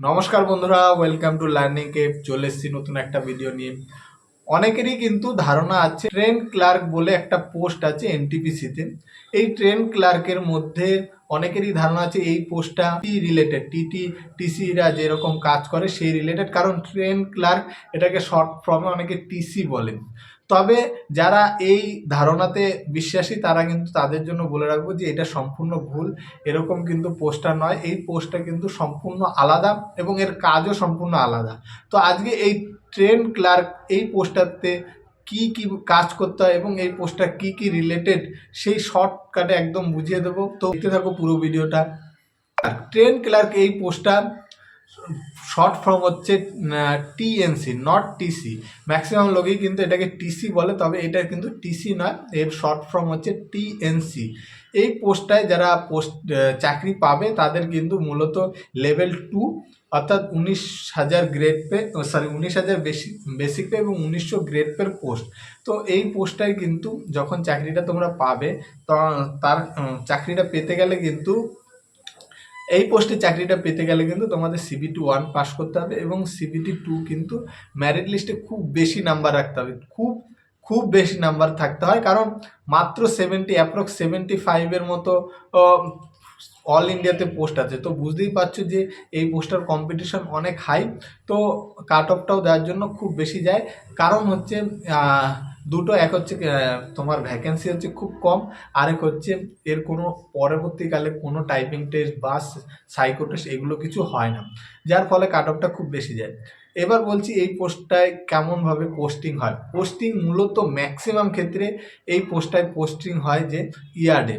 নমস্কার বন্ধুরা welcome to learning Cape চলে এসেছি নতুন একটা ভিডিও নিয়ে। অনেকেরই কিন্তু ধারণা আছে ট্রেন ক্লার্ক বলে একটা পোস্ট আছে এনটিপিসিতে এই ট্রেন ক্লার্কের মধ্যে অনেকেরই ধারণা আছে এই পোস্টটা টি রিলেটেড টিটি টিসিরা যেরকম কাজ করে সেই রিলেটেড কারণ ট্রেন ক্লার্ক এটাকে শর্ট ফর্মে অনেকে টিসি বলেন তবে যারা এই ধারণাতে বিশ্বাসী, তারা কিন্তু তাদের জন্য বলে রাখব যে এটা সম্পূর্ণ ভুল। এরকম কিন্তু পোস্টার নয়। এই পোস্টটা কিন্তু সম্পূর্ণ আলাদা এবং এর কাজও সম্পূর্ণ আলাদা। তো আজকে এই ট্রেন ক্লার্ক এই পোস্টারতে কি কি কাজ করতে হয় এবং এই পোস্টার কি কি রিলেটেড সেই শর্টকাটে একদম বুঝিয়ে দেবো। তো দেখতে থাকো পুরো ভিডিওটা। ট্রেন ক্লার্ক এই পোস্টার শর্ট ফর্ম হচ্ছে টিএনসি নট টিসি ম্যাক্সিমাম লোকই কিন্তু এটাকে টিসি বলে, তবে এটা কিন্তু টিসি নয়, এর শর্ট ফর্ম হচ্ছে টিএনসি এই পোস্টটায় যারা পোস্ট চাকরি পাবে, তাদের কিন্তু মূলত লেভেল টু অর্থাৎ উনিশ হাজার গ্রেড পে সরি উনিশ হাজার বেশি বেসিক পে এবং উনিশশো গ্রেড পের পোস্ট তো এই পোস্টটায় কিন্তু যখন চাকরিটা তোমরা পাবে তার চাকরিটা পেতে গেলে কিন্তু এই পোস্টে চাকরিটা পেতে গেলে কিন্তু তোমাদের সিবিটি ওয়ান পাস করতে হবে এবং সিবিটি টু কিন্তু ম্যারিট লিস্টে খুব বেশি নাম্বার রাখতে হবে। খুব খুব বেশি নাম্বার থাকতে হয়। কারণ মাত্র সেভেন্টি অ্যাপ্রক্স সেভেন্টি ফাইভের মতো অল ইন্ডিয়াতে পোস্ট আছে। তো বুঝতেই পারছ যে এই পোস্টার কম্পিটিশন অনেক হাই তো কাট অফটাও দেওয়ার জন্য খুব বেশি যায়। কারণ হচ্ছে দুটো, এক হচ্ছে তোমার ভ্যাকেন্সি হচ্ছে খুব কম, আরেক হচ্ছে এর কোনো পরবর্তীকালে কোনো টাইপিং টেস্ট বা সাইকো টেস্ট এগুলো কিছু হয় না, যার ফলে কাট অফটা খুব বেশি যায়। এবার বলছি এই পোস্টটায় কেমনভাবে পোস্টিং হয়? পোস্টিং মূলত ম্যাক্সিমাম ক্ষেত্রে এই পোস্টটায় পোস্টিং হয় যে ইয়ার্ডে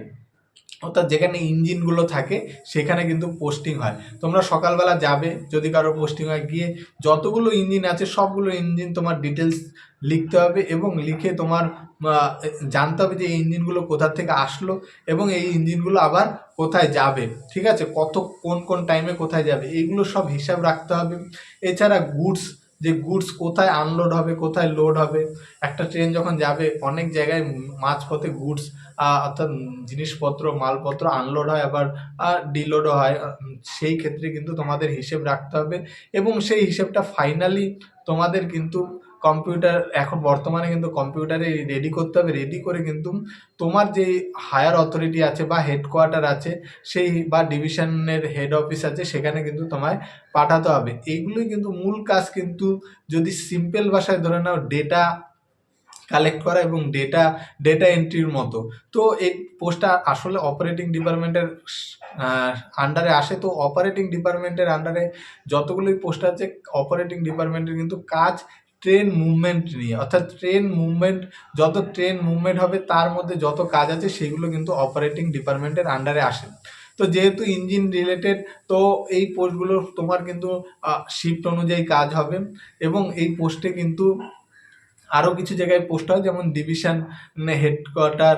অর্থাৎ যেখানে ইঞ্জিনগুলো থাকে, সেখানে কিন্তু পোস্টিং হয়। তোমরা সকালবেলা যাবে, যদি কারও পোস্টিং হয়, গিয়ে যতগুলো ইঞ্জিন আছে, সবগুলো ইঞ্জিন তোমার ডিটেলস লিখতে হবে এবং লিখে তোমার জানতে হবে যে এই ইঞ্জিনগুলো কোথা থেকে আসলো এবং এই ইঞ্জিনগুলো আবার কোথায় যাবে। ঠিক আছে? কত, কোন কোন টাইমে কোথায় যাবে? এইগুলো সব হিসাব রাখতে হবে। এছাড়া গুডস যে গুডস কোথায় আনলোড হবে, কোথায় লোড হবে? একটা ট্রেন যখন যাবে, অনেক জায়গায় মাঝপথে গুডস অর্থাৎ জিনিসপত্র, মালপত্র আনলোড হয়, আবার ডিলোডও হয়। সেই ক্ষেত্রে কিন্তু তোমাদের হিসেব রাখতে হবে এবং সেই হিসেবটা ফাইনালি তোমাদের কিন্তু কম্পিউটার এখন বর্তমানে কিন্তু কম্পিউটারে রেডি করতে হবে। রেডি করে কিন্তু তোমার যে হায়ার অথরিটি আছে বা হেডকোয়ার্টার আছে, সেই বা ডিভিশনের হেড অফিস আছে, সেখানে কিন্তু তোমায় পাঠাতে হবে। এইগুলোই কিন্তু মূল কাজ কিন্তু যদি সিম্পল ভাষায় ধরে নাও ডেটা কালেক্ট করা এবং ডেটা ডেটা এন্ট্রির মতো। তো এই পোস্টটা আসলে অপারেটিং ডিপার্টমেন্টের আন্ডারে আসে। তো অপারেটিং ডিপার্টমেন্টের আন্ডারে যতগুলোই পোস্ট আছে অপারেটিং ডিপার্টমেন্টের কিন্তু কাজ ট্রেন মুভমেন্ট নিয়ে, অর্থাৎ ট্রেন মুভমেন্ট যত ট্রেন মুভমেন্ট হবে, তার মধ্যে যত কাজ আছে, সেগুলো কিন্তু অপারেটিং ডিপার্টমেন্টের আন্ডারে আসে। তো যেহেতু ইঞ্জিন রিলেটেড তো এই পোস্টগুলো তোমার কিন্তু শিফট অনুযায়ী কাজ হবে এবং এই পোস্টে কিন্তু আরও কিছু জায়গায় পোস্ট হয়, যেমন ডিভিশন হেডকোয়ার্টার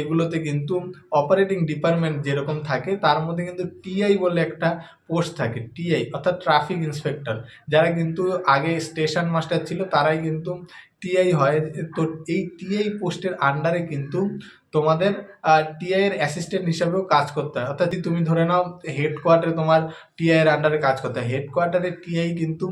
এগুলোতে কিন্তু অপারেটিং ডিপার্টমেন্ট যেরকম থাকে, তার মধ্যে কিন্তু টিআই বলে একটা পোস্ট থাকে টিআই অর্থাৎ ট্রাফিক ইন্সপেক্টর যারা কিন্তু আগে স্টেশন মাস্টার ছিল, তারাই কিন্তু টিআই হয়। তো এই টিআই পোস্টের আন্ডারে কিন্তু তোমাদের টিআই এর অ্যাসিস্ট্যান্ট হিসাবেও কাজ করতে হয়। অর্থাৎ তুমি ধরে নাও হেডকোয়ার্টারে তোমার টিআই এর আন্ডারে কাজ করতে হয় হেডকোয়ার্টারে টিআই কিন্তু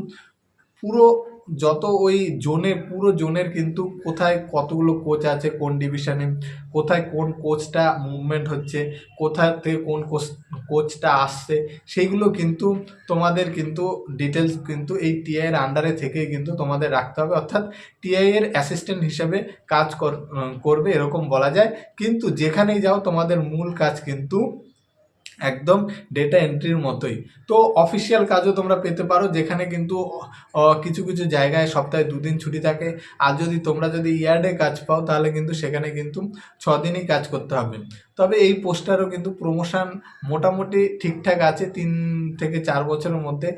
পুরো যত ওই জোনে, পুরো জোনের কিন্তু কোথায় কতগুলো কোচ আছে, কোন ডিভিশনে কোথায় কোন কোচটা মুভমেন্ট হচ্ছে কোথা থেকে কোন কোচ কোচটা আসছে, সেইগুলো কিন্তু তোমাদের কিন্তু ডিটেলস কিন্তু এই টিআইয়ের আন্ডারে থেকে কিন্তু তোমাদের রাখতে হবে। অর্থাৎ টিআই এর অ্যাসিস্ট্যান্ট হিসাবে কাজ কর- করবে, এরকম বলা যায়। কিন্তু যেখানেই যাও, তোমাদের মূল কাজ কিন্তু একদম ডেটা এন্ট্রির মতোই। তো অফিসিয়াল কাজও তোমরা পেতে পারো, যেখানে কিন্তু কিছু কিছু জায়গায় সপ্তাহে দুদিন ছুটি থাকে। আর যদি তোমরা যদি ইয়ার্ডে কাজ পাও, তাহলে কিন্তু সেখানে কিন্তু ছ দিনই কাজ করতে হবে। তবে এই পোস্টারও কিন্তু প্রমোশন মোটামুটি ঠিকঠাক আছে, তিন থেকে চার বছরের মধ্যে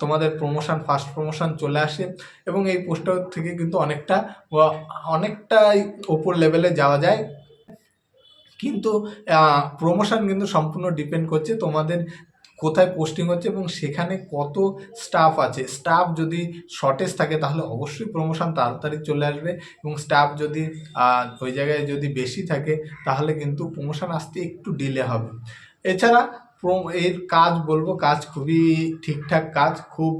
তোমাদের প্রমোশন ফার্স্ট প্রমোশন চলে আসে। এবং এই পোস্টার থেকে কিন্তু অনেকটা অনেকটাই ওপর লেভেলে যাওয়া যায়। কিন্তু প্রমোশন কিন্তু সম্পূর্ণ ডিপেন্ড করছে তোমাদের কোথায় পোস্টিং হচ্ছে এবং সেখানে কত স্টাফ আছে। স্টাফ যদি শর্টেজ থাকে তাহলে অবশ্যই প্রমোশন তাড়াতাড়ি চলে আসবে এবং স্টাফ যদি ওই জায়গায় যদি বেশি থাকে তাহলে কিন্তু প্রমোশন আসতে একটু ডিলে হবে। এছাড়া এর কাজ বলব, কাজ খুবই ঠিকঠাক কাজ, খুব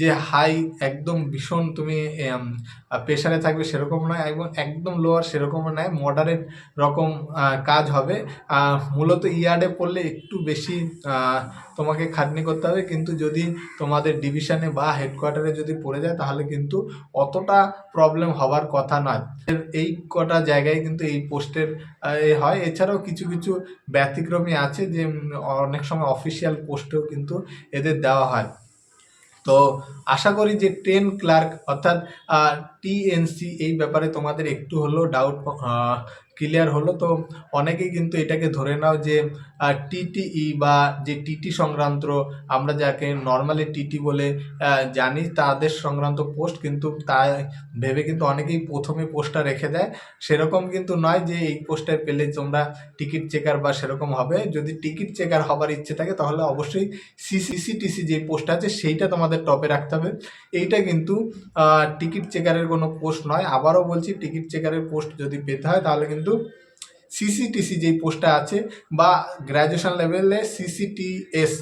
যে হাই একদম ভীষণ তুমি প্রেশারে থাকবে সেরকম নয় এবং একদম লোয়ার সেরকমও নয় মডারেট রকম কাজ হবে। মূলত ইয়ার্ডে পড়লে একটু বেশি তোমাকে খাটনি করতে হবে। কিন্তু যদি তোমাদের ডিভিশনে বা হেডকোয়ার্টারে যদি পড়ে যায়, তাহলে কিন্তু অতটা প্রবলেম হওয়ার কথা নয়। এই কটা জায়গায় কিন্তু এই পোস্টের হয়। এছাড়াও কিছু কিছু ব্যতিক্রমী আছে যে অনেক সময় অফিসিয়াল পোস্টেও কিন্তু এদের দেওয়া হয়। তো আশা করি যে ট্রেন ক্লার্ক অর্থাৎ টিএনসি এই ব্যাপারে তোমাদের একটু হলেও ডাউট ক্লিয়ার হলো। তো অনেকেই কিন্তু এটাকে ধরে নাও যে টিটিই বা যে টিটি সংক্রান্ত, আমরা যাকে নর্মালি টিটি বলে জানি, তাদের সংক্রান্ত পোস্ট কিন্তু তা ভেবে কিন্তু অনেকেই প্রথমে পোস্টটা রেখে দেয়। সেরকম কিন্তু নয় যে এই পোস্টে পেলে তোমরা টিকিট চেকার বা সেরকম হবে। যদি টিকিট চেকার হবার ইচ্ছে থাকে, তাহলে অবশ্যই সিসিটিসি যে পোস্ট আছে, সেইটা তোমাদের টপে রাখতে হবে। এইটা কিন্তু টিকিট চেকারের কোনো পোস্ট নয়। আবারও বলছি টিকিট চেকারের পোস্ট যদি পেতে হয়, তাহলে কিন্তু সিসিটিসি যেই পোস্টটা আছে বা গ্র্যাজুয়েশন লেভেলে সিসিটিএস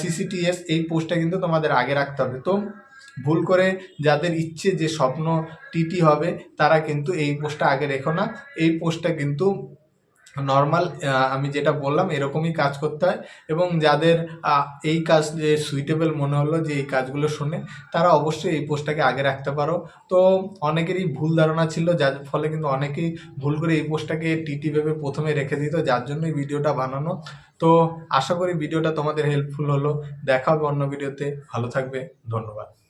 সিসিটিএস এই পোস্টটা কিন্তু তোমাদের আগে রাখতে হবে। তো ভুল করে যাদের ইচ্ছে যে স্বপ্ন টিটি হবে, তারা কিন্তু এই পোস্টটা আগে রেখো না। এই পোস্টটা কিন্তু নর্মাল আমি যেটা বললাম, এরকমই কাজ করতে হয়। এবং যাদের এই কাজ যে সুইটেবল মনে হলো যে এই কাজগুলো শুনে, তারা অবশ্যই এই পোস্টটাকে আগে রাখতে পারো। তো অনেকেরই ভুল ধারণা ছিল, যার ফলে কিন্তু অনেকেই ভুল করে এই পোস্টটাকে টিটি ভেবে প্রথমে রেখে দিত, যার জন্যই ভিডিওটা বানানো। তো আশা করি ভিডিওটা তোমাদের হেল্পফুল হলো। দেখা হবে অন্য ভিডিওতে। ভালো থাকবে। ধন্যবাদ।